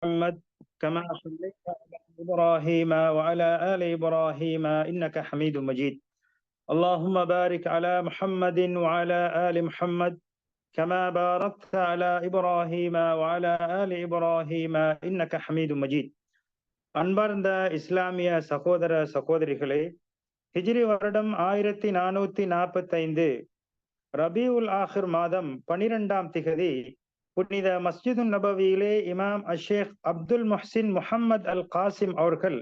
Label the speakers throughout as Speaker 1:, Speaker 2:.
Speaker 1: محمد كما صليت على إبراهيم وعلى آل إبراهيم إنك حميد مجيد اللهم بارك على محمد وعلى آل محمد كما باركت على إبراهيم وعلى آل إبراهيم إنك حميد مجيد அன்பார்ந்த இஸ்லாமிய சகோதர சகோதரிகளே ஹிஜ்ரி வருடம் ஆயிரத்தி நானூத்தி நாற்பத்தைந்து ரபியுல் ஆஹிர் மாதம் பனிரெண்டாம் திகதி புனித மஸ்ஜிது நபவியிலே இமாம் அஷேக் அப்துல் முஹ்சின் முஹம்மத் அல் காசிம் அவர்கள்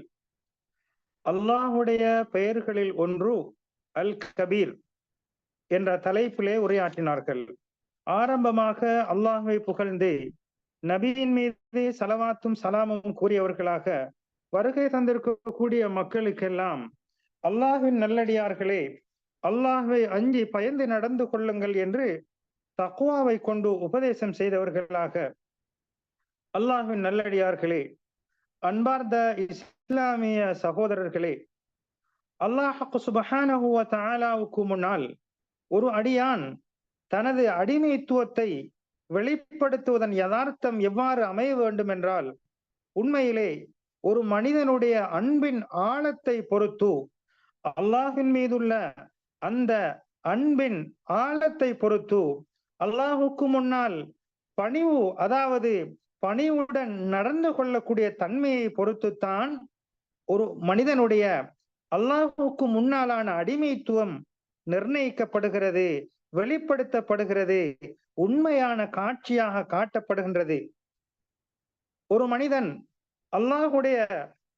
Speaker 1: அல்லாஹுடைய பெயர்களில் ஒன்று அல் கபீர் என்ற தலைப்பிலே உரையாற்றினார்கள். ஆரம்பமாக அல்லாஹுவை புகழ்ந்து நபியின் மீது சலவாத்தும் சலாமும் கூறியவர்களாக வருகை தந்திருக்கக்கூடிய மக்களுக்கெல்லாம் அல்லாஹின் நல்லடியார்களே அல்லாஹுவை அஞ்சி பயந்து நடந்து கொள்ளுங்கள் என்று தக்குவாவை கொண்டு உபதேசம் செய்தவர்களாக அல்லாஹின் நல்லடியார்களே அன்பார்ந்த இஸ்லாமிய சகோதரர்களே அல்லாஹு சுபஹானஹுவ தாலாவுக்கு முன்னால் ஒரு அடியான் தனது அடிமைத்துவத்தை வெளிப்படுத்துவதன் யதார்த்தம் எவ்வாறு அமைய வேண்டும் என்றால் உண்மையிலே ஒரு மனிதனுடைய அன்பின் ஆழத்தை பொறுத்து அல்லாஹின் மீதுள்ள அந்த அன்பின் ஆழத்தை பொறுத்து அல்லாஹுக்கு முன்னால் பணிவு அதாவது பணிவுடன் நடந்து கொள்ளக்கூடிய தன்மையை பொறுத்துத்தான் ஒரு மனிதனுடைய அல்லாஹுக்கு முன்னாலான அடிமைத்துவம் நிர்ணயிக்கப்படுகிறது வெளிப்படுத்தப்படுகிறது உண்மையான காட்சியாக காட்டப்படுகின்றது. ஒரு மனிதன் அல்லாஹுடைய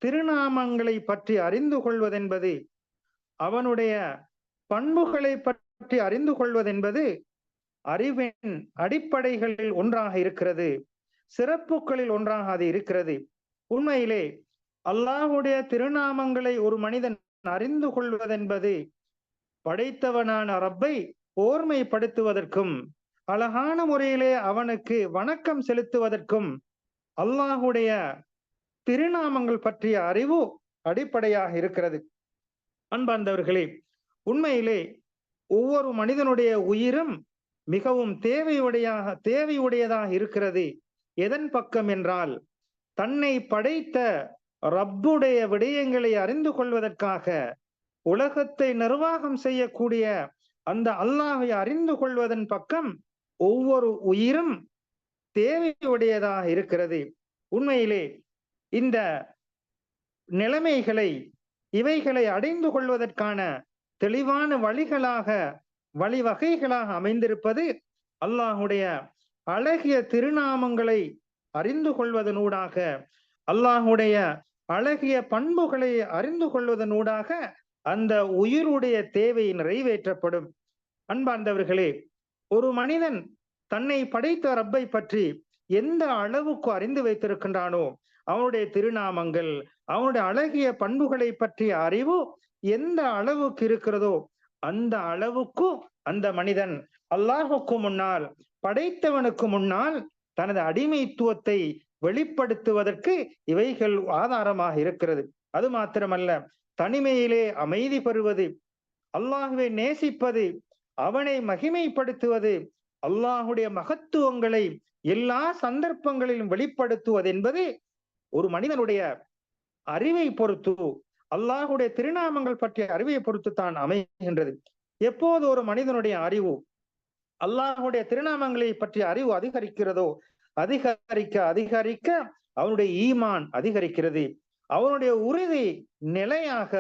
Speaker 1: திருநாமங்களை பற்றி அறிந்து கொள்வதென்பது அவனுடைய பண்புகளை பற்றி அறிந்து கொள்வதென்பது அறிவின் அடிப்படைகளில் ஒன்றாக இருக்கிறது. சிறப்புகளில் ஒன்றாக அது இருக்கிறது. உண்மையிலே அல்லாஹுடைய திருநாமங்களை ஒரு மனிதன் அறிந்து கொள்வதென்பது படைத்தவனான ரப்பை ஓர்மைப்படுத்துவதற்கும் அழகான முறையிலே அவனுக்கு வணக்கம் செலுத்துவதற்கும் அல்லாஹுடைய திருநாமங்கள் பற்றிய அறிவு அடிப்படையாக இருக்கிறது. அன்பார்ந்தவர்களே உண்மையிலே ஒவ்வொரு மனிதனுடைய உயிரும் மிகவும் தேவையுடையாக தேவையுடையதாக இருக்கிறது. எதன் பக்கம் என்றால் தன்னை படைத்த ரப்புடைய விடயங்களை அறிந்து கொள்வதற்காக உலகத்தை நிர்வாகம் செய்யக்கூடிய அந்த அல்லாஹை அறிந்து கொள்வதன் பக்கம் ஒவ்வொரு உயிரும் தேவையுடையதாக இருக்கிறது. உண்மையிலே இந்த நிலைமைகளை இவைகளை அடைந்து கொள்வதற்கான தெளிவான வழிகளாக வழிவகைகளாக அமைந்திருப்பது அல்லாஹுடைய அழகிய திருநாமங்களை அறிந்து கொள்வதனூடாக அல்லாஹுடைய அழகிய பண்புகளை அறிந்து கொள்வதனூடாக அந்த உயிருடைய தேவை நிறைவேற்றப்படும். அன்பார்ந்தவர்களே ஒரு மனிதன் தன்னை படைத்த ரப்பை பற்றி எந்த அளவுக்கு அறிந்து வைத்திருக்கின்றானோ அவனுடைய திருநாமங்கள் அவனுடைய அழகிய பண்புகளை பற்றிய அறிவு எந்த அளவுக்கு இருக்கிறதோ அந்த அளவுக்கு அந்த மனிதன் அல்லாஹுக்கு முன்னால் படைத்தவனுக்கு முன்னால் தனது அடிமைத்துவத்தை வெளிப்படுத்துவதற்கு இவைகள் ஆதாரமாக இருக்கிறது. அது மாத்திரமல்ல தனிமையிலே அமைதி பெறுவது அல்லாஹுவை நேசிப்பது அவனை மகிமைப்படுத்துவது அல்லாஹுடைய மகத்துவங்களை எல்லா சந்தர்ப்பங்களிலும் வெளிப்படுத்துவது என்பது ஒரு மனிதனுடைய அறிவை பொறுத்து அல்லாஹுடைய திருநாமங்கள் பற்றிய அறிவை பொறுத்து தான் அமைகின்றது. எப்போது ஒரு மனிதனுடைய அறிவு அல்லாஹுடைய திருநாமங்களை பற்றிய அறிவு அதிகரிக்கிறதோ அதிகரிக்க அதிகரிக்க அவனுடைய ஈமான் அதிகரிக்கிறது. அவனுடைய உறுதி நிலையாக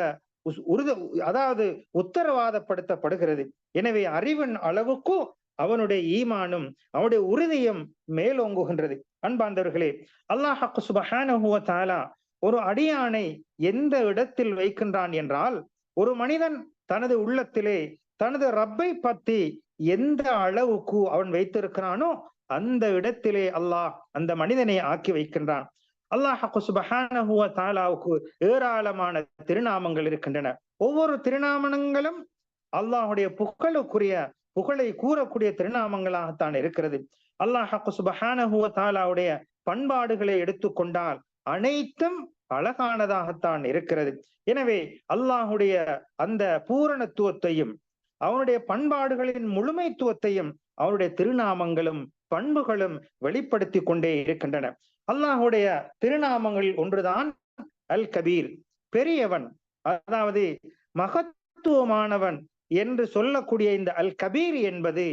Speaker 1: உறுதி அதாவது உத்தரவாதப்படுத்தப்படுகிறது. எனவே அறிவின் அளவுக்கும் அவனுடைய ஈமானும் அவனுடைய உறுதியும் மேலோங்குகின்றது. அன்பாந்தவர்களே அல்லாஹ் சுபஹானுவ தாலா ஒரு அடியானை எந்த இடத்தில் வைக்கின்றான் என்றால் ஒரு மனிதன் தனது உள்ளத்திலே தனது ரப்பை பத்தி எந்த அளவுக்கு அவன் வைத்திருக்கிறானோ அந்த இடத்திலே அல்லாஹ் அந்த மனிதனை ஆக்கி வைக்கின்றான். அல்லாஹ் சுபஹானஹுவ தாலாவுக்கு ஏராளமான திருநாமங்கள் இருக்கின்றன. ஒவ்வொரு திருநாமங்களும் அல்லாஹுடைய புகழுக்குரிய புகழை கூறக்கூடிய திருநாமங்களாகத்தான் இருக்கிறது. அல்லாஹ் சுபஹானஹுவ தாலாவுடைய பண்பாடுகளை எடுத்துக்கொண்டால் அனைத்தும் அழகானதாகத்தான் இருக்கிறது. எனவே அல்லாஹுடைய அந்த பூரணத்துவத்தையும் அவனுடைய பண்பாடுகளின் முழுமைத்துவத்தையும் அவனுடைய திருநாமங்களும் பண்புகளும் வெளிப்படுத்தி கொண்டே இருக்கின்றன. அல்லாஹுடைய திருநாமங்களில் ஒன்றுதான் அல் கபீர் பெரியவன் அதாவது மகத்துவமானவன் என்று சொல்லக்கூடிய இந்த அல் கபீர் என்பது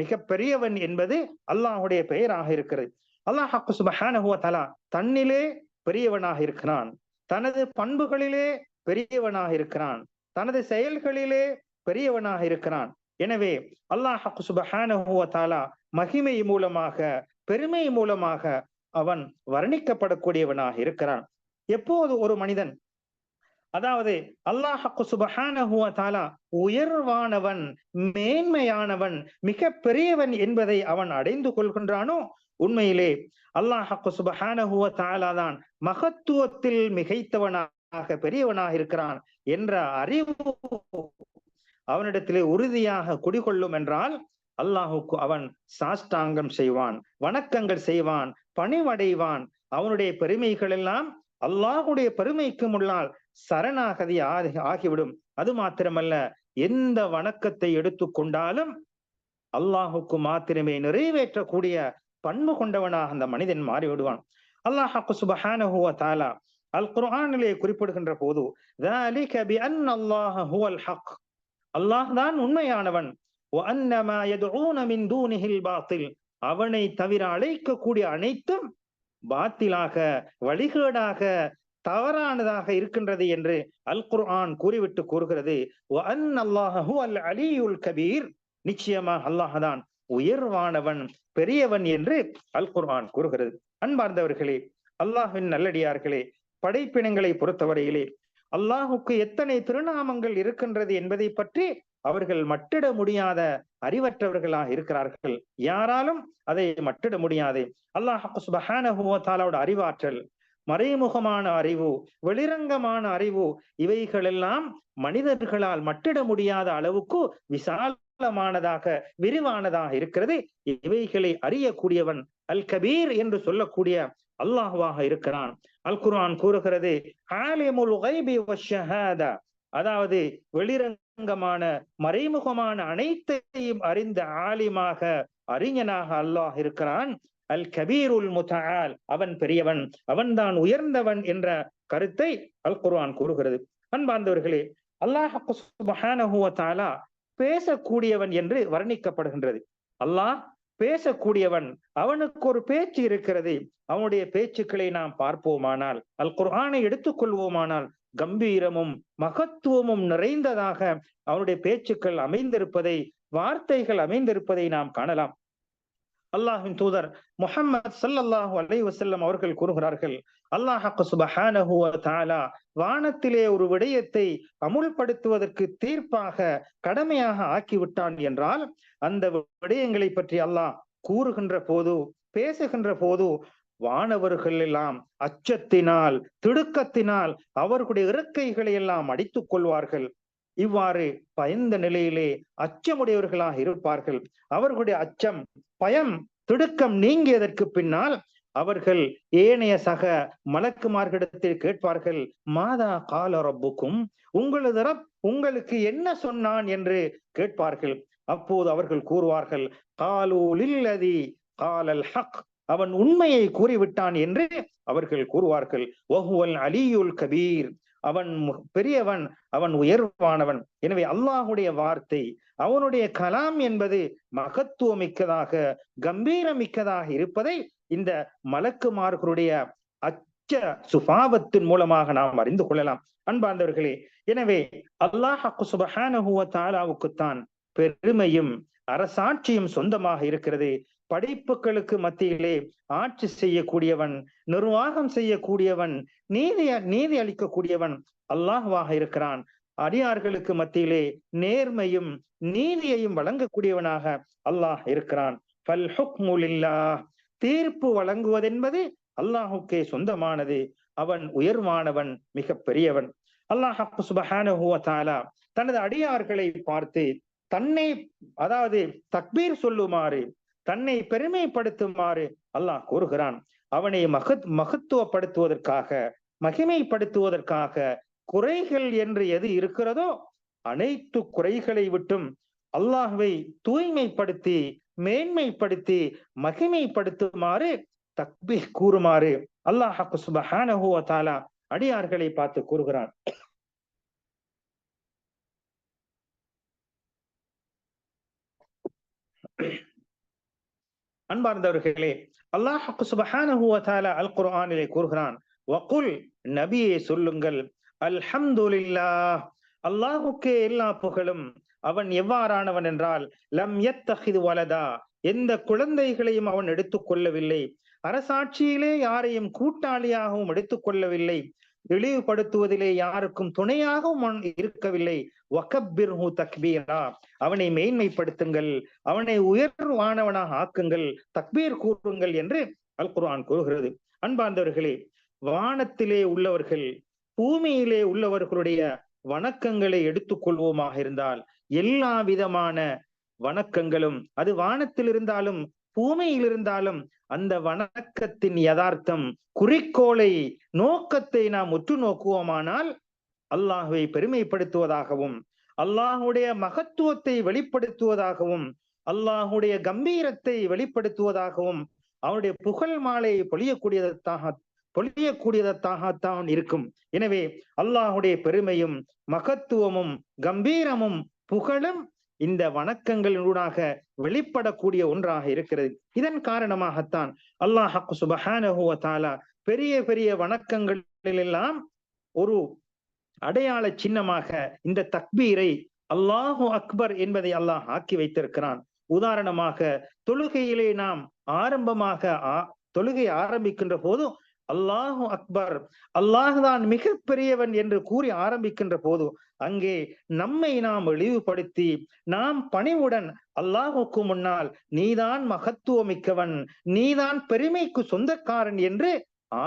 Speaker 1: மிக பெரியவன் என்பது அல்லாஹுடைய பெயராக இருக்கிறது. அல்லாஹ் சுபஹானஹுவ தலா தன்னிலே பெரியவனாக இருக்கிறான். தனது பண்புகளிலே பெரியவனாக இருக்கிறான். தனது செயல்களிலே பெரியவனாக இருக்கிறான். எனவே அல்லாஹ் தாலா மகிமை மூலமாக பெருமை மூலமாக அவன் வர்ணிக்கப்படக்கூடியவனாக இருக்கிறான். எப்போது ஒரு மனிதன் அதாவது அல்லாஹ் சுபஹானஹுவ தாலா உயர்வானவன் மேன்மையானவன் மிக பெரியவன் என்பதை அவன் அடைந்து கொள்கின்றானோ உண்மையிலே அல்லாஹ் சுபஹானஹுவ தாலா தான் மகத்துவத்தில் மிகைத்தவனாக பெரியவனாக இருக்கிறான் என்ற அறிவு அவனிடத்திலே உறுதியாக குடிகொள்ளும் என்றால் அல்லாஹுக்கு அவன் சாஷ்டாங்கம் செய்வான் வணக்கங்கள் செய்வான் பணிவடைவான். அவனுடைய பெருமைகள் எல்லாம் அல்லாஹுடைய பெருமைக்கு முன்னால் சரணாகதி ஆகிவிடும். அது மாத்திரமல்ல எந்த வணக்கத்தை எடுத்துக்கொண்டாலும் அல்லாஹுக்கு மாத்திரமே நிறைவேற்றக்கூடிய பண்பு கொண்டவனாக அந்த மனிதன் மாறிவிடுவான் அல்லாஹாக்கு சுபஹானஹுவ தாலா அல் குர்ஆனிலே குறிப்பிடுகின்ற போது அல்லாஹ் தான் உண்மையானவன். அவனை தவிர அழைக்கக்கூடிய அனைத்தும் பாத்திலாக வழிகேடாக தவறானதாக இருக்கின்றது என்று அல் குர்ஆன் கூறிவிட்டு கூறுகிறது. அலியுல் கபீர். நிச்சயமாக அல்லாஹதான் உயர்வானவன் பெரியவன் என்று அல் குர்ஆன் கூறுகிறது. அன்பார்ந்தவர்களே அல்லாஹின் நல்லடியார்களே படைப்பினங்களை பொறுத்தவரையிலே அல்லாஹுக்கு எத்தனை திருநாமங்கள் இருக்கின்றது என்பதை பற்றி அவர்கள் மட்டிட முடியாத அறிவற்றவர்களாக இருக்கிறார்கள். யாராலும் அதை மட்டிட முடியாது. அல்லாஹ் அறிவாற்றல் மறைமுகமான அறிவு வெளிரங்கமான அறிவு இவைகளெல்லாம் மனிதர்களால் மட்டிட முடியாத அளவுக்கு விசாலமானதாக விரிவானதாக இருக்கிறது. இவைகளை அறியக்கூடியவன் அல் கபீர் என்று சொல்லக்கூடிய அல்லாஹுவாக இருக்கிறான். அல் குர்ஆன் கூறுகிறது அதாவது வெளிரங்கமான மறைமுகமான அனைத்தையும் அறிந்த ஆலிமாக அறிஞனாக அல்லாஹ் இருக்கிறான். அல் கபீருல் முத்தால் அவன் பெரியவன் அவன்தான் உயர்ந்தவன் என்ற கருத்தை அல் குர்ஆன் கூறுகிறது. அன்பார்ந்தவர்களே அல்லாஹ் பேசக்கூடியவன் என்று வர்ணிக்கப்படுகின்றது. அல்லாஹ் பேசக்கூடியவன் அவனுக்கு ஒரு பேச்சு இருக்கிறது. அவனுடைய பேச்சுக்களை நாம் பார்ப்போமானால் அல் குர்ஆனை எடுத்துக்கொள்வோமானால் கம்பீரமும் மகத்துவமும் நிறைந்ததாக அவனுடைய பேச்சுக்கள் அமைந்திருப்பதை வார்த்தைகள் அமைந்திருப்பதை நாம் காணலாம். அல்லாஹின் தூதர் முஹம்மது சல்லல்லாஹு அலை வசல்லம் அவர்கள் கூறுகிறார்கள் அல்லாஹ் சுபஹானஹு தாலா வானத்திலே ஒரு விடயத்தை அமுல்படுத்துவதற்கு தீர்ப்பாக கடமையாக ஆக்கிவிட்டான் என்றால் அந்த விடயங்களை பற்றி அல்லாஹ் கூறுகின்ற போது பேசுகின்ற போது வானவர்கள் எல்லாம் அச்சத்தினால் திடுக்கத்தினால் அவர்களுடைய இறக்கைகளை எல்லாம் அடித்துக் கொள்வார்கள். இவ்வாறு பயந்த நிலையிலே அச்சமுடையவர்களாக இருப்பார்கள். அவர்களுடைய அச்சம் பயம் திடுக்கம் நீங்கியதற்கு பின்னால் அவர்கள் ஏனைய சக மலக்குமார்களிடத்தில் கேட்பார்கள் மாதா கால ரப்புக்கும் உங்களது ரப் உங்களுக்கு என்ன சொன்னான்? என்று கேட்பார்கள். அப்போது அவர்கள் கூறுவார்கள் காலூலில்லதி காலல் ஹக். அவன் உண்மையை கூறிவிட்டான் என்று அவர்கள் கூறுவார்கள் ஒஹுவல் அலியுல் கபீர். அவன் பெரியவன் அவன் உயர்வானவன். எனவே அல்லாஹுடைய வார்த்தை அவனுடைய கலாம் என்பது மகத்துவமிக்கதாக கம்பீரமிக்கதாக இருப்பதை இந்த மலக்குமார்களுடைய அச்ச சுபாவத்தின் மூலமாக நாம் அறிந்து கொள்ளலாம். அன்பார்ந்தவர்களே எனவே அல்லாஹ் சுபஹானஹுவ தாலாவுக்குத்தான் பெருமையும் அரசாட்சியும் சொந்தமாக இருக்கிறது. படைப்புகளுக்கு மத்தியிலே ஆட்சி செய்யக்கூடியவன் நிர்வாகம் செய்யக்கூடியவன் நீதி நீதி அளிக்கக்கூடியவன் அல்லாஹ்வாக இருக்கிறான். அடியார்களுக்கு மத்தியிலே நேர்மையும் நீதியையும் வழங்கக்கூடியவனாக அல்லாஹ் இருக்கிறான். பல் தீர்ப்பு வழங்குவதென்பது அல்லாஹுக்கே சொந்தமானது. அவன் உயர்வானவன் மிக பெரியவன் அல்லாஹ் சுபஹானஹுவ தனது அடியார்களை பார்த்து தன்னை அதாவது தக்பீர் சொல்லுமாறு தன்னை பெருமைப்படுத்துமாறு அல்லாஹ் கூறுகிறான். அவனை மகத் மகத்துவப்படுத்துவதற்காக மகிமைப்படுத்துவதற்காக குறைகள் என்று எது இருக்கிறதோ அனைத்து குறைகளை விட்டும் அல்லாஹுவை தூய்மைப்படுத்தி மேன்மைப்படுத்தி மகிமைப்படுத்துமாறு தக்பி கூறுமாறு அல்லாஹ் சுபஹானஹு வ அடியார்களை பார்த்து கூறுகிறான். அன்பார்ந்தவர்களே அல்லாஹ் சுபஹானஹு அல் குர்ஆனிலே கூறுகிறான் வகுல் நபியை சொல்லுங்கள் அல்ஹம்துலில்லா அல்லாஹுக்கே எல்லா புகழும் அவன் எவ்வாறானவன் என்றால் லம் யத்தஹிது வலதா எந்த குழந்தைகளையும் அவன் எடுத்துக்கொள்ளவில்லை அரசாட்சியிலே யாரையும் கூட்டாளியாகவும் எடுத்துக்கொள்ளவில்லை இழிவுபடுத்துவதிலே யாருக்கும் துணையாகவும் இருக்கவில்லை. வகப்பிர்ஹு தக்பீரா. அவனை மேன்மைப்படுத்துங்கள். அவனை உயர்வானவனாக ஆக்குங்கள். தக்பீர் கூறுங்கள் என்று அல் குர்ஆன் கூறுகிறது. அன்பார்ந்தவர்களே வானத்திலே உள்ளவர்கள் பூமியிலே உள்ளவர்களுடைய வணக்கங்களை எடுத்துக்கொள்வோமாக இருந்தால் எல்லா விதமான வணக்கங்களும் அது வானத்தில் இருந்தாலும் பூமியில் இருந்தாலும் அந்த வணக்கத்தின் யதார்த்தம் குறிக்கோளை நோக்கத்தை நாம் உற்று நோக்குவோமானால் அல்லாஹுவை பெருமைப்படுத்துவதாகவும் அல்லாஹுடைய மகத்துவத்தை வெளிப்படுத்துவதாகவும் அல்லாஹுடைய கம்பீரத்தை வெளிப்படுத்துவதாகவும் அவனுடைய புகழ் மாலை பொழியக்கூடியதாக பொழியக்கூடியதாகத்தான் இருக்கும். எனவே அல்லாஹுடைய பெருமையும் மகத்துவமும் கம்பீரமும் புகழும் இந்த வணக்கங்களினூடாக வெளிப்படக்கூடிய ஒன்றாக இருக்கிறது. இதன் காரணமாகத்தான் அல்லாஹ் சுபஹானஹுவ தாலா பெரிய பெரிய வணக்கங்களிலெல்லாம் ஒரு அடையாள சின்னமாக இந்த தக்பீரை அல்லாஹு அக்பர் என்பதை அல்லாஹ் ஆக்கி வைத்திருக்கிறான். உதாரணமாக தொழுகையிலே நாம் ஆரம்பமாக தொழுகை ஆரம்பிக்கின்ற போதும் அல்லாஹு அக்பர். அல்லாஹுதான் மிக பெரியவன் என்று கூறி ஆரம்பிக்கின்ற போது அங்கே நம்மை நாம் இழிவுபடுத்தி நாம் பணிவுடன் அல்லாஹுக்கு முன்னால் நீதான் மகத்துவமிக்கவன் நீதான் பெருமைக்கு சொந்தக்காரன் என்று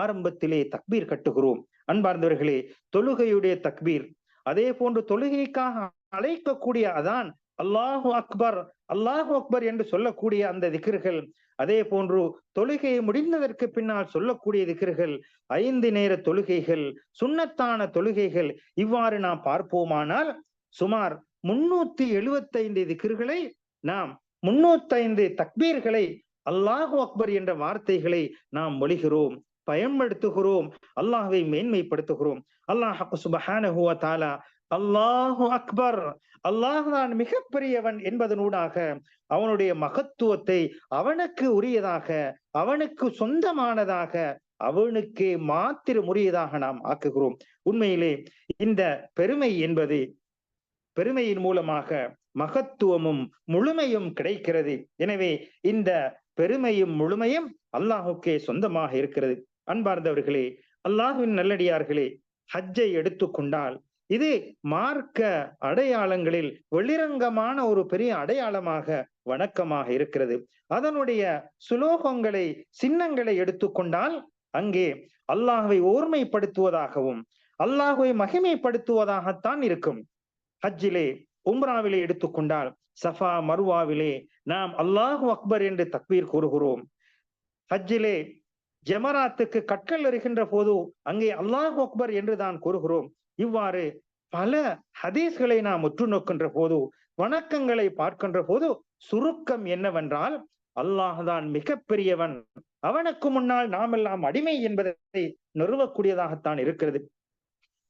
Speaker 1: ஆரம்பத்திலே தக்பீர் கட்டுகிறோம். அன்பார்ந்தவர்களே தொழுகையுடைய தக்பீர். அதே போன்று தொழுகைக்காக அழைக்கக்கூடிய அதான் அல்லாஹு அக்பர். அல்லாஹு அக்பர் என்று சொல்லக்கூடிய அந்த திகர்கள். அதே போன்று தொழுகை முடிந்ததற்கு பின்னால் சொல்லக்கூடிய திகர்கள் ஐந்து நேர தொழுகைகள் சுண்ணத்தான தொழுகைகள் இவ்வாறு நாம் பார்ப்போமானால் சுமார் முன்னூத்தி எழுபத்தைந்து திக்கிர்களை நாம் முன்னூத்தைந்து தக்பீர்களை அல்லாஹு அக்பர் என்ற வார்த்தைகளை நாம் மொழிகிறோம் பயன்படுத்துகிறோம் அல்லாஹுவை மேன்மைப்படுத்துகிறோம். அல்லாஹ் சுபஹானஹுவ தாலா அல்லாஹு அக்பர். அல்லாஹ்தான் மிகப்பெரியவன் என்பதனூடாக அவனுடைய மகத்துவத்தை அவனுக்கு உரியதாக அவனுக்கு சொந்தமானதாக அவனுக்கே மாத்திரம் உரியதாக நாம் ஆக்குகிறோம். உண்மையிலே இந்த பெருமை என்பது பெருமையின் மூலமாக மகத்துவமும் முழுமையும் கிடைக்கிறது. எனவே இந்த பெருமையும் முழுமையும் அல்லாஹுக்கே சொந்தமாக இருக்கிறது. அன்பார்ந்தவர்களே அல்லாஹுவின் நல்லடியார்களே ஹஜ்ஜை எடுத்துக்கொண்டால் இது மார்க்க அடையாளங்களில் வெளிரங்கமான ஒரு பெரிய அடையாளமாக வணக்கமாக இருக்கிறது. அதனுடைய சுலோகங்களை சின்னங்களை எடுத்துக்கொண்டால் அங்கே அல்லாஹுவை ஓர்மைப்படுத்துவதாகவும் அல்லாஹுவை மகிமைப்படுத்துவதாகத்தான் இருக்கும். ஹஜ்ஜிலே உம்ராவிலே எடுத்துக்கொண்டால் சஃபா மருவாவிலே நாம் அல்லாஹு அக்பர் என்று தக்பீர் கூறுகிறோம். ஹஜ்ஜிலே ஜமராத்துக்கு கற்கள் வருகின்ற போது அங்கே அல்லாஹு அக்பர் என்று தான் கூறுகிறோம். இவ்வாறு பல ஹதீஸ்களை நாம் உற்று நோக்கின்ற போது வணக்கங்களை பார்க்கின்ற போது சுருக்கம் என்னவென்றால் அல்லாஹ்தான் மிகப்பெரியவன். அவனுக்கு முன்னால் நாம் எல்லாம் அடிமை என்பதை நிறுவக்கூடியதாகத்தான் இருக்கிறது.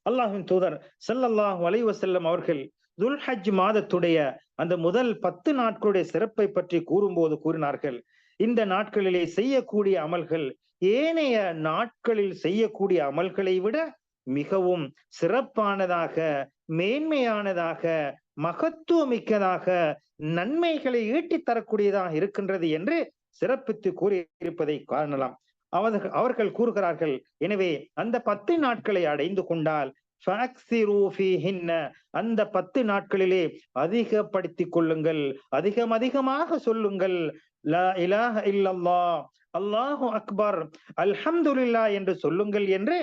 Speaker 1: அல்லாஹின் தூதர் செல்லல்லாஹ் வலைவ செல்லும் அவர்கள் துல்ஹஜ் மாதத்துடைய அந்த முதல் பத்து நாட்களுடைய சிறப்பை பற்றி கூறும்போது கூறினார்கள் இந்த நாட்களிலே செய்யக்கூடிய அமல்கள் ஏனைய நாட்களில் செய்யக்கூடிய அமல்களை விட மிகவும் சிறப்பானதாக மேன்மையானதாக மகத்துவமிக்கதாக நன்மைகளை ஈட்டித் தரக்கூடியதாக இருக்கின்றது என்று சிறப்பித்து கூறியிருப்பதை காணலாம். அவர்கள் அவர்கள் கூறுகிறார்கள் எனவே அந்த பத்து நாட்களை அடைந்து கொண்டால் அந்த பத்து நாட்களிலே அதிகப்படுத்திக் கொள்ளுங்கள் அதிகம் அதிகமாக சொல்லுங்கள். அல்லாஹு அக்பர் அல்ஹம்துல்லா என்று சொல்லுங்கள் என்று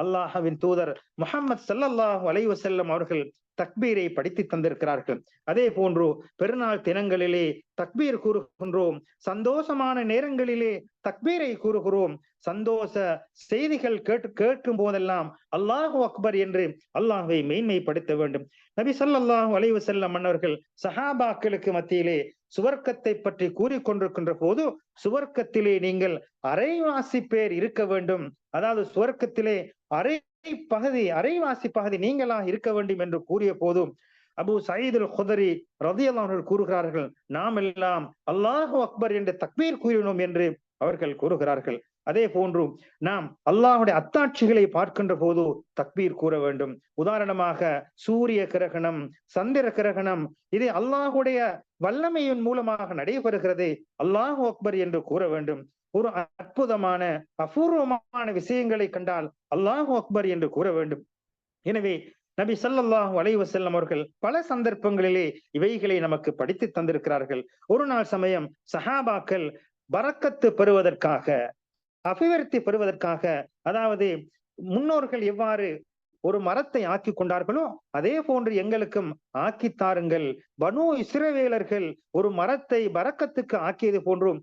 Speaker 1: அல்லாஹவின் தூதர் முகமது சல்லல்லாஹு அலைவசல்லம் அவர்கள் தக்பீரை படித்து தந்திருக்கிறார்கள். அதே போன்று பெருநாள் தினங்களிலே தக்பீர் கூறுகின்றோம். சந்தோஷமான நேரங்களிலே தக்பீரை கூறுகிறோம். சந்தோஷ செய்திகள் கேட்டு கேட்கும் போதெல்லாம் அல்லாஹு அக்பர் என்று அல்லாஹை மேன்மைப்படுத்த வேண்டும். நபி சல்லாஹூ அலைஹி செல்ல மன்னர்கள் சஹாபாக்களுக்கு மத்தியிலே சுவர்க்கத்தை பற்றி கூறிக்கொண்டிருக்கின்ற போது சுவர்க்கத்திலே நீங்கள் அரைவாசி பேர் இருக்க வேண்டும். அதாவது சுவர்க்கத்திலே அரை பகுதி அரைவாசி பகுதி நீங்களா இருக்க வேண்டும் என்று கூறிய போதும் அபு சயீதுல் குதரி ரதியல்லாஹர்கள் கூறுகிறார்கள் நாம் எல்லாம் அல்லாஹு அக்பர் என்று தக்பீர் கூறினோம் என்று அவர்கள் கூறுகிறார்கள். அதே போன்று நாம் அல்லாஹுடைய அத்தாட்சிகளை பார்க்கின்ற போது தக்பீர் கூற வேண்டும். உதாரணமாக சூரிய கிரகணம் சந்திர கிரகணம் இது அல்லாஹுடைய வல்லமையின் மூலமாக நடைபெறுகிறது அல்லாஹு அக்பர் என்று கூற வேண்டும். ஒரு அற்புதமான அபூர்வமான விஷயங்களை கண்டால் அல்லாஹு அக்பர் என்று கூற வேண்டும். எனவே நபி ஸல்லல்லாஹு அலைவசல்லம் அவர்கள் பல சந்தர்ப்பங்களிலே இவைகளை நமக்கு படித்து தந்திருக்கிறார்கள். ஒரு நாள் சமயம் சஹாபாக்கள் பறக்கத்து பெறுவதற்காக அபிவிருத்தி பெறுவதற்காக அதாவது முன்னோர்கள் எவ்வாறு ஒரு மரத்தை ஆக்கி கொண்டார்களோ அதே போன்று எங்களுக்கும் ஆக்கி தாருங்கள். பனு இஸ்ரவேலர்கள் ஒரு மரத்தை பறக்கத்துக்கு ஆக்கியது போன்றும்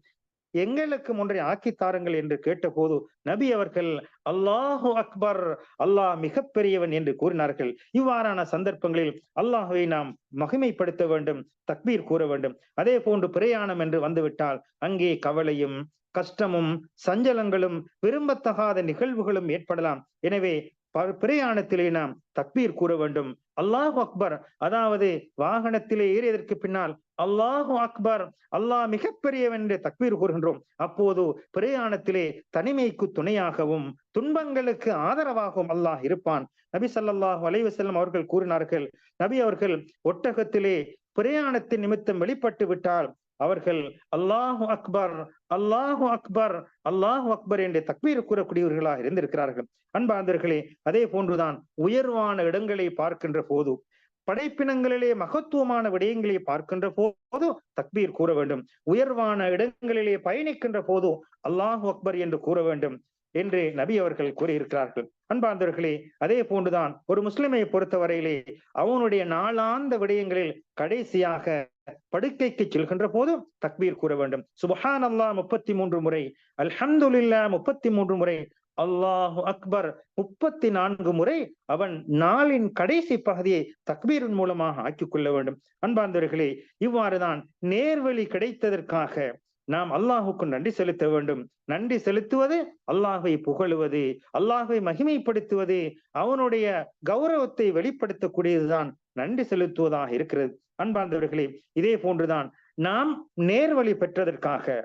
Speaker 1: எங்களுக்கு ஒன்றை ஆக்கி தாருங்கள் என்று கேட்டபோது நபி அவர்கள் அல்லாஹு அக்பர் அல்லாஹ் மிகப்பெரியவன் என்று கூறினார்கள். இவ்வாறான சந்தர்ப்பங்களில் அல்லாஹுவை நாம் மகிமைப்படுத்த வேண்டும் தக்பீர் கூற வேண்டும். அதே போன்று பிரயாணம் என்று வந்துவிட்டால் அங்கே கவலையும் கஷ்டமும் சஞ்சலங்களும் விரும்பத்தகாத நிகழ்வுகளும் ஏற்படலாம். எனவே பிரயாணத்திலே நாம் தக்பீர் கூற வேண்டும். அல்லாஹ் அக்பர் அதாவது வாகனத்திலே ஏறியதற்கு பின்னால் அல்லாஹு அக்பர் அல்லாஹ் மிகப்பெரியவன் என்று தக்வீர் கூறுகின்றோம். அப்போது பிரயாணத்திலே தனிமைக்கு துணையாகவும் துன்பங்களுக்கு ஆதரவாகவும் அல்லாஹ் இருப்பான். நபி சல்லாஹு அலைவசல்லம் அவர்கள் கூறினார்கள் நபி அவர்கள் ஒட்டகத்திலே பிரயாணத்தின் நிமித்தம் வெளிப்பட்டு விட்டால் அவர்கள் அல்லாஹு அக்பர் அல்லாஹு அக்பர் அல்லாஹு அக்பர் என்று தக்வீர் கூறக்கூடியவர்களாக இருந்திருக்கிறார்கள். அன்பாந்தர்களே அதே போன்றுதான் உயர்வான இடங்களை பார்க்கின்ற போது படைப்பினங்களிலே மகத்துவமான விடயங்களை பார்க்கின்ற போது தக்பீர் கூற வேண்டும். உயர்வான இடங்களிலே பயணிக்கின்ற போது அல்லாஹ் அக்பர் என்று கூற வேண்டும் என்று நபி அவர்கள் கூறியிருக்கிறார்கள். அன்பார்ந்தவர்களே அதே போன்றுதான் ஒரு முஸ்லிமை பொறுத்தவரையிலே அவனுடைய நாளாந்த விடயங்களில் கடைசியாக படுக்கைக்கு செல்கின்ற போது தக்பீர் கூற வேண்டும். சுபஹான் அல்லாஹ் முப்பத்தி மூன்று முறை அல்ஹம்துல்லா முப்பத்தி மூன்று முறை அல்லாஹு அக்பர். முப்பத்தி நான்கு முறை அவன் நாளின் கடைசி பகுதியை தக்பீரின் மூலமாக ஆக்கிக் கொள்ள வேண்டும். அன்பார்ந்தவர்களே இவ்வாறுதான் நேர்வழி கிடைத்ததற்காக நாம் அல்லாஹுக்கு நன்றி செலுத்த வேண்டும். நன்றி செலுத்துவது அல்லாஹை புகழுவது அல்லாஹை மகிமைப்படுத்துவது அவனுடைய கௌரவத்தை வெளிப்படுத்தக்கூடியதுதான் நன்றி செலுத்துவதாக இருக்கிறது. அன்பார்ந்தவர்களே இதே போன்றுதான் நாம் நேர்வழி பெற்றதற்காக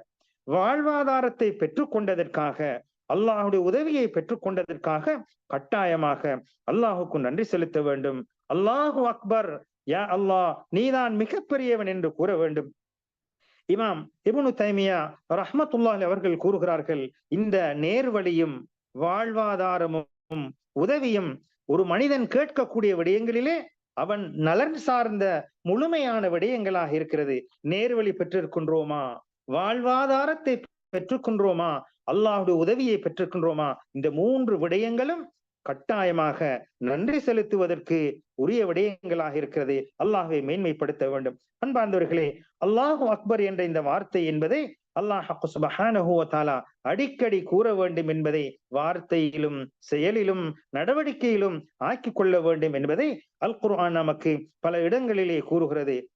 Speaker 1: வாழ்வாதாரத்தை பெற்றுக்கொண்டதற்காக அல்லாஹுடைய உதவியை பெற்றுக்கொண்டதற்காக கட்டாயமாக அல்லாஹுக்கு நன்றி செலுத்த வேண்டும். அல்லாஹு அக்பர். யா அல்லாஹ் நீதான் மிகப்பெரியவன் என்று கூற வேண்டும். இமாம் இபுனு தைமியா ரஹ்மத்துல்லா அவர்கள் கூறுகிறார்கள் இந்த நேர்வழியும் வாழ்வாதாரமும் உதவியும் ஒரு மனிதன் கேட்கக்கூடிய விடயங்களிலே அவன் நலன் சார்ந்த முழுமையான விடயங்களாக இருக்கிறது. நேர்வழி பெற்றிருக்கின்றோமா? வாழ்வாதாரத்தை பெற்றுக்கொண்டோமா? அல்லாஹுடைய உதவியை பெற்றுக்கின்றோமா இந்த மூன்று விடயங்களும் கட்டாயமாக நன்றி செலுத்துவதற்கு உரிய விடயங்களாக இருக்கிறது. அல்லாஹை மேன்மைப்படுத்த வேண்டும். அன்பார்ந்தவர்களே அல்லாஹு அக்பர் என்ற இந்த வார்த்தை என்பதை அல்லாஹ் சுபஹானஹுவத்தாலா அடிக்கடி கூற வேண்டும் என்பதை வார்த்தையிலும் செயலிலும் நடவடிக்கையிலும் ஆக்கி கொள்ள வேண்டும் என்பதை அல் குர்ஆன் நமக்கு பல இடங்களிலே கூறுகிறது.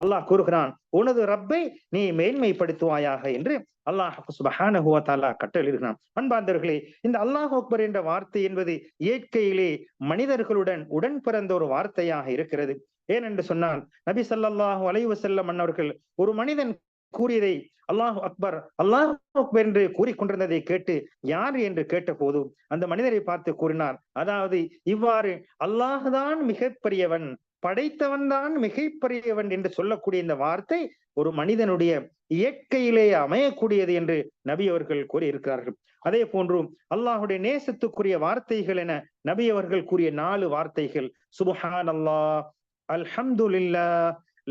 Speaker 1: அல்லாஹ் கூறுகிறான் உனது ரப்பை நீ மேன்மைப்படுத்துவாயாக என்று அல்லாஹ் சுபஹானஹுவத்தாலா கட்டளிடுகிறான் அன்பாந்தர்களே இந்த அல்லாஹ் அக்பர் என்ற வார்த்தை என்பது இயற்கையிலே மனிதர்களுடன் உடன் பிறந்த ஒரு வார்த்தையாக இருக்கிறது. ஏனென்று சொன்னால் நபி சல்லாஹு அலைவு செல்லம் மன்னர்கள் ஒரு மனிதன் கூறியதை அல்லாஹ் அக்பர் அல்லாஹ் அக்பர் என்று கூறிக்கொண்டிருந்ததை கேட்டு யார் என்று கேட்டபோது அந்த மனிதரை பார்த்து கூறினார் அதாவது இவ்வாறு அல்லாஹுதான் மிகப்பெரியவன் படைத்தவன் தான் மிகைப்பறியவன் என்று சொல்லக்கூடிய இந்த வார்த்தை ஒரு மனிதனுடைய இயற்கையிலே அமையக்கூடியது என்று நபி அவர்கள் கூறியிருக்கிறார்கள். அதே போன்று அல்லாஹுடைய நேசத்துக்குரிய வார்த்தைகள் என நபி அவர்கள் கூறிய நாலு வார்த்தைகள். சுபஹான் அல்லாஹ் அல்ஹம்துலில்லா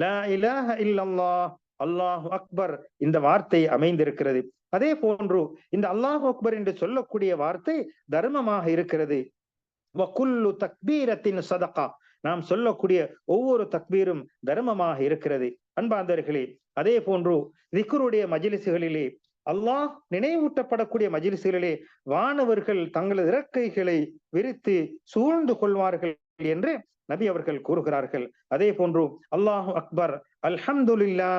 Speaker 1: லா இலாஹ இல்லல்லாஹ் அல்லாஹு அக்பர் இந்த வார்த்தை அமைந்திருக்கிறது. அதே போன்று இந்த அல்லாஹ் அக்பர் என்று சொல்லக்கூடிய வார்த்தை தர்மமாக இருக்கிறது. வகுல்லு தக்பீரத்தின் சதகா நாம் சொல்லக்கூடிய ஒவ்வொரு தக்பீரும் தர்மமாக இருக்கிறது. அன்பாந்தர்களே அதே போன்று திக்குருடைய மஜிலிசுகளிலே அல்லாஹ் நினைவூட்டப்படக்கூடிய மஜிலிசுகளிலே வானவர்கள் தங்களது இறக்கைகளை விரித்து சூழ்ந்து கொள்வார்கள் என்று நபி அவர்கள் கூறுகிறார்கள். அதே போன்று அல்லாஹு அக்பர் அல்ஹம்துல்லா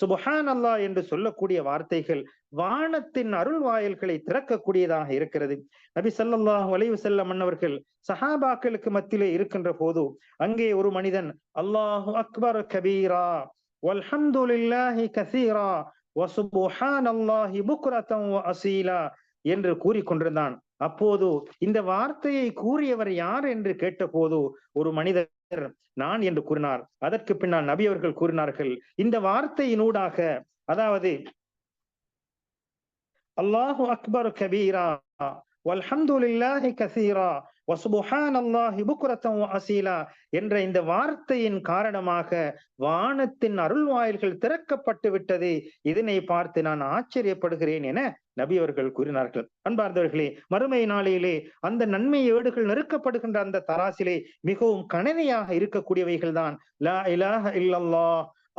Speaker 1: சுபஹான் அல்லாஹ் என்று சொல்லக்கூடிய வார்த்தைகள் வானத்தின் அருள் வாயில்களை திறக்கக்கூடியதாக இருக்கிறது. நபி சல்லாஹ் அலைவு செல்ல மன்னவர்கள் சஹாபாக்களுக்கு மத்தியிலே இருக்கின்ற போது அங்கே ஒரு மனிதன் அல்லாஹு அக்பர் கபீரா வல்ஹம்துலில்லாஹி கசீரா வசுபுஹான் அல்லாஹி புக்ரதம் அசீலா என்று கூறிக்கொண்டிருந்தான். அப்போது இந்த வார்த்தையை கூறியவர் யார் என்று கேட்டபோது ஒரு மனிதர் நான் என்று கூறினார். அதற்கு பின்னால் நபி அவர்கள் கூறினார்கள் இந்த வார்த்தையினூடாக அதாவது அல்லாஹு அக்பர் கபீரா வல்ஹம்துலில்லாஹி கசீரா வசுபுஹான் அல்லாஹி புக்ரத்தம் அசீலா என்ற இந்த வார்த்தையின் காரணமாக வானத்தின் அருள் வாயில்கள் திறக்கப்பட்டு விட்டது. இதனை பார்த்து நான் ஆச்சரியப்படுகிறேன் என நபி அவர்கள் கூறினார்கள். அன்பார்ந்தவர்களே மறுமை நாளிலே அந்த நன்மை ஏடுகள் நெருக்கப்படுகின்ற அந்த தராசிலே மிகவும் கணனையாக இருக்கக்கூடியவைகள் தான். லா இலாஹ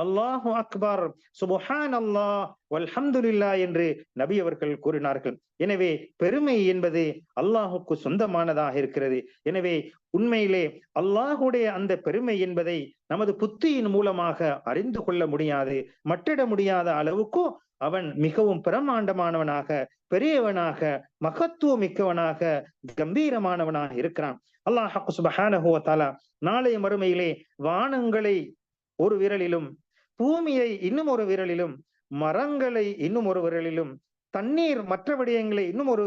Speaker 1: அல்லாஹு அக்பர் சுபஹான் அல்லாஹ் வல்ஹம்துலில்லா என்று நபி அவர்கள் கூறினார்கள். எனவே பெருமை என்பது அல்லாஹுக்கு சொந்தமானதாக இருக்கிறது. எனவே உண்மையிலே அல்லாஹுடைய அந்த பெருமை என்பதை நமது புத்தியின் மூலமாக அறிந்து கொள்ள முடியாது. மட்டிட முடியாத அளவுக்கு அவன் மிகவும் பிரமாண்டமானவனாக பெரியவனாக மகத்துவம் மிக்கவனாக கம்பீரமானவனாக இருக்கிறான். அல்லாஹ் சுபஹானஹுவத்தாலா நாளைய மறுமையிலே வானங்களை ஒரு விரலிலும் பூமியை இன்னும் ஒரு விரலிலும் மரங்களை இன்னும் ஒரு விரலிலும் தண்ணீர் மற்ற விடயங்களை இன்னும் ஒரு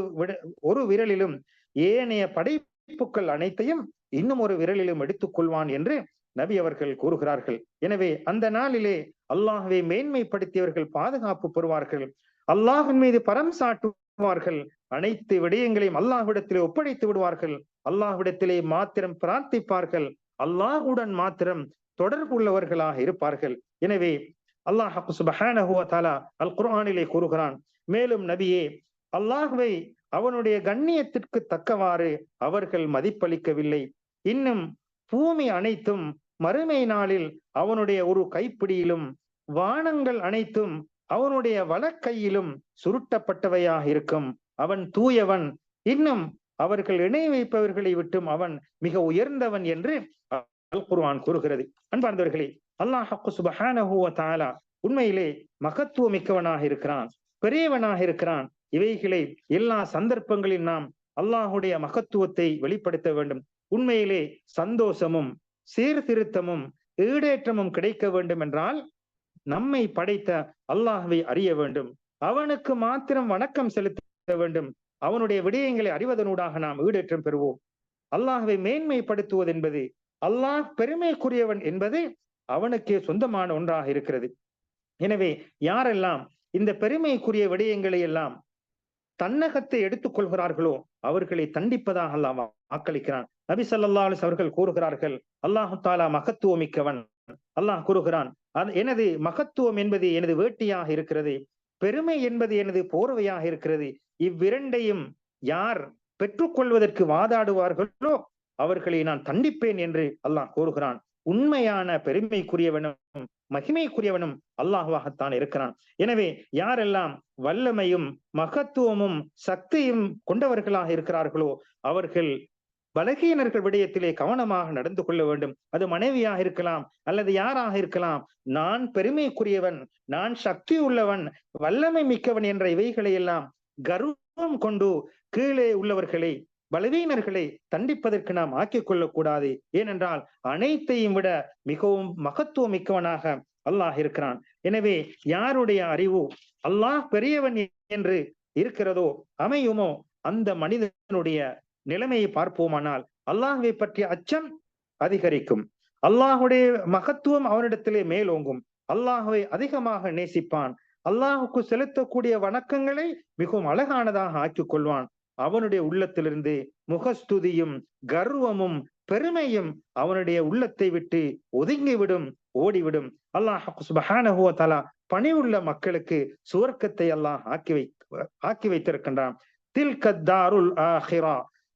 Speaker 1: ஒரு விரலிலும் ஏனைய படைப்புகள் அனைத்தையும் இன்னும் ஒரு விரலிலும் எடுத்துக் கொள்வான் என்று நபி அவர்கள் கூறுகிறார்கள். எனவே அந்த நாளிலே அல்லாஹுவை மேன்மைப்படுத்தியவர்கள் பாதுகாப்பு பெறுவார்கள். அல்லாஹின் மீது பரம் சாட்டுவார்கள். அனைத்து விடயங்களையும் அல்லாஹ்விடத்திலே ஒப்படைத்து விடுவார்கள். அல்லாஹ்விடத்திலே மாத்திரம் பிரார்த்திப்பார்கள். அல்லாஹுடன் மாத்திரம் தொடர்புள்ளவர்களாக இருப்பார்கள். எனவே அல்லாஹ் சுபஹானஹுவத்தாலா அல் குர்ஆனிலே கூறுகிறான். மேலும் நபியே அல்லாஹுவை அவனுடைய கண்ணியத்திற்கு தக்கவாறு அவர்கள் மதிப்பளிக்கவில்லை. இன்னும் பூமி அனைத்தும் மறுமை நாளில் அவனுடைய ஒரு கைப்பிடியிலும் வானங்கள் அனைத்தும் அவனுடைய வலக்கையிலும் சுருட்டப்பட்டவையாக இருக்கும். அவன் தூயவன். இன்னும் அவர்கள் இணை வைப்பவர்களை விட்டும் அவன் மிக உயர்ந்தவன் என்று அல் குர்வான் கூறுகிறது. அன்பார்ந்தவர்களே அல்லாஹ் சுபஹானஹுவ தாலா உண்மையிலே மகத்துவ மிக்கவனாக இருக்கிறான் பெரியவனாக இருக்கிறான். இவைகளை எல்லா சந்தர்ப்பங்களில் நாம் அல்லாஹுடைய மகத்துவத்தை வெளிப்படுத்த வேண்டும். உண்மையிலே சந்தோஷமும் சீர்திருத்தமும் ஈடேற்றமும் கிடைக்க வேண்டும் என்றால் நம்மை படைத்த அல்லாஹுவை அறிய வேண்டும். அவனுக்கு மாத்திரம் வணக்கம் செலுத்த வேண்டும். அவனுடைய விடயங்களை அறிவதனூடாக நாம் ஈடேற்றம் பெறுவோம். அல்லாஹுவை மேன்மைப்படுத்துவது என்பது அல்லாஹ் பெருமைக்குரியவன் என்பது அவனுக்கே சொந்தமான ஒன்றாக இருக்கிறது. எனவே யாரெல்லாம் இந்த பெருமைக்குரிய விடயங்களை எல்லாம் தன்னகத்தை எடுத்துக் கொள்கிறார்களோ அவர்களை தண்டிப்பதாக அல்லாஹ் வாக்களிக்கிறான். நபி சல்லா அலிஸ் அவர்கள் கூறுகிறார்கள் அல்லாஹு தாலா மகத்துவமிக்கவன். அல்லாஹ் கூறுகிறான் அது எனது மகத்துவம் என்பது எனது வேட்டியாக இருக்கிறது பெருமை என்பது எனது போர்வையாக இருக்கிறது. இவ்விரண்டையும் யார் பெற்றுக்கொள்வதற்கு வாதாடுவார்களோ அவர்களை நான் தண்டிப்பேன் என்று அல்லாஹ் கூறுகிறான். உண்மையான பெருமைக்குரியவனும் மகிமைக்குரியவனும் அல்லாஹுவாகத்தான் இருக்கிறான். எனவே யாரெல்லாம் வல்லமையும் மகத்துவமும் சக்தியும் கொண்டவர்களாக இருக்கிறார்களோ அவர்கள் பலகீனர்கள் விடயத்திலே கவனமாக நடந்து கொள்ள வேண்டும். அது மனைவியாக இருக்கலாம் அல்லது யாராக இருக்கலாம். நான் பெருமைக்குரியவன் நான் சக்தி உள்ளவன் வல்லமை மிக்கவன் என்ற இவைகளை எல்லாம் கர்வம் கொண்டு கீழே உள்ளவர்களை பலவீனர்களை தண்டிப்பதற்கு நாம் ஆக்கிக் கொள்ளக்கூடாது. ஏனென்றால் அனைத்தையும் விட மிகவும் மகத்துவம் மிக்கவனாக அல்லாஹ் இருக்கிறான். எனவே யாருடைய அறிவு அல்லாஹ் பெரியவன் என்று இருக்கிறதோ அமையுமோ அந்த மனிதனுடைய நிலைமையை பார்ப்போமானால் அல்லாஹுவை பற்றிய அச்சம் அதிகரிக்கும். அல்லாஹுடைய மகத்துவம் அவனிடத்திலே மேலோங்கும். அல்லாஹுவை அதிகமாக நேசிப்பான். அல்லாஹுக்கு செலுத்தக்கூடிய வணக்கங்களை மிகவும் அழகானதாக ஆக்கிக் கொள்வான் அவனுடைய உள்ளத்திலிருந்து முகஸ்துதியும் கர்வமும் பெருமையும் அவனுடைய உள்ளத்தை விட்டு ஒதுங்கிவிடும் ஓடிவிடும். அல்லாஹ் சுபஹானஹுவ தலா பணிவுள்ள மக்களுக்கு சுவர்க்கத்தை அல்லாஹ் ஆக்கி வை ஆக்கி வைத்திருக்கின்றான். தில்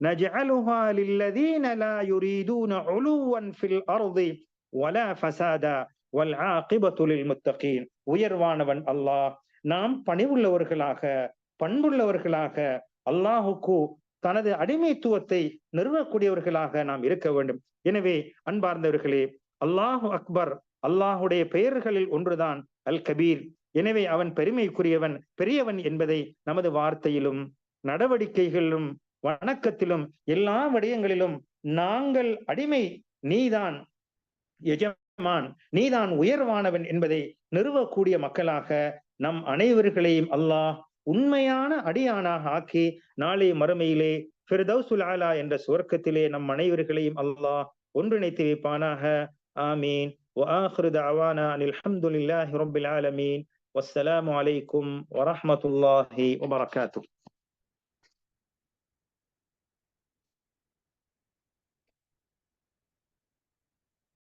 Speaker 1: நஜஅலுஹா லில்லதீன லா யுரீதூன உலுவன் ஃபில் அர்தி வலா ஃபசாதா வல் ஆகிபத்து லில் முத்தகீன் உயர்வானவன் அல்லாஹ். நாம் பணிவுள்ளவர்களாக பண்புள்ளவர்களாக அல்லாஹுக்கு தனது அடிமைத்துவத்தை நிறுவக்கூடியவர்களாக நாம் இருக்க வேண்டும். எனவே அன்பார்ந்தவர்களே அல்லாஹு அக்பர் அல்லாஹுடைய பெயர்களில் ஒன்றுதான் அல் கபீர். எனவே அவன் பெருமைக்குரியவன் பெரியவன் என்பதை நமது வார்த்தையிலும் நடவடிக்கைகளிலும் வணக்கத்திலும் எல்லா விடயங்களிலும் நாங்கள் அடிமை நீதான் எஜமான் நீதான் உயர்வானவன் என்பதை நிறுவக்கூடிய மக்களாக நம் அனைவர்களையும் அல்லாஹ் உண்மையான அடியானாக ஆக்கி நாளை மறுமையிலே ஃபிர்தௌசுல் ஆலா என்ற சுவர்க்கத்திலே நம் அனைவர்களையும் அல்லாஹ் ஒன்றிணைத்து வைப்பானாக ஆமீன் وآخر دعوانا أن الحمد لله رب العالمين والسلام عليكم ورحمة الله وبركاته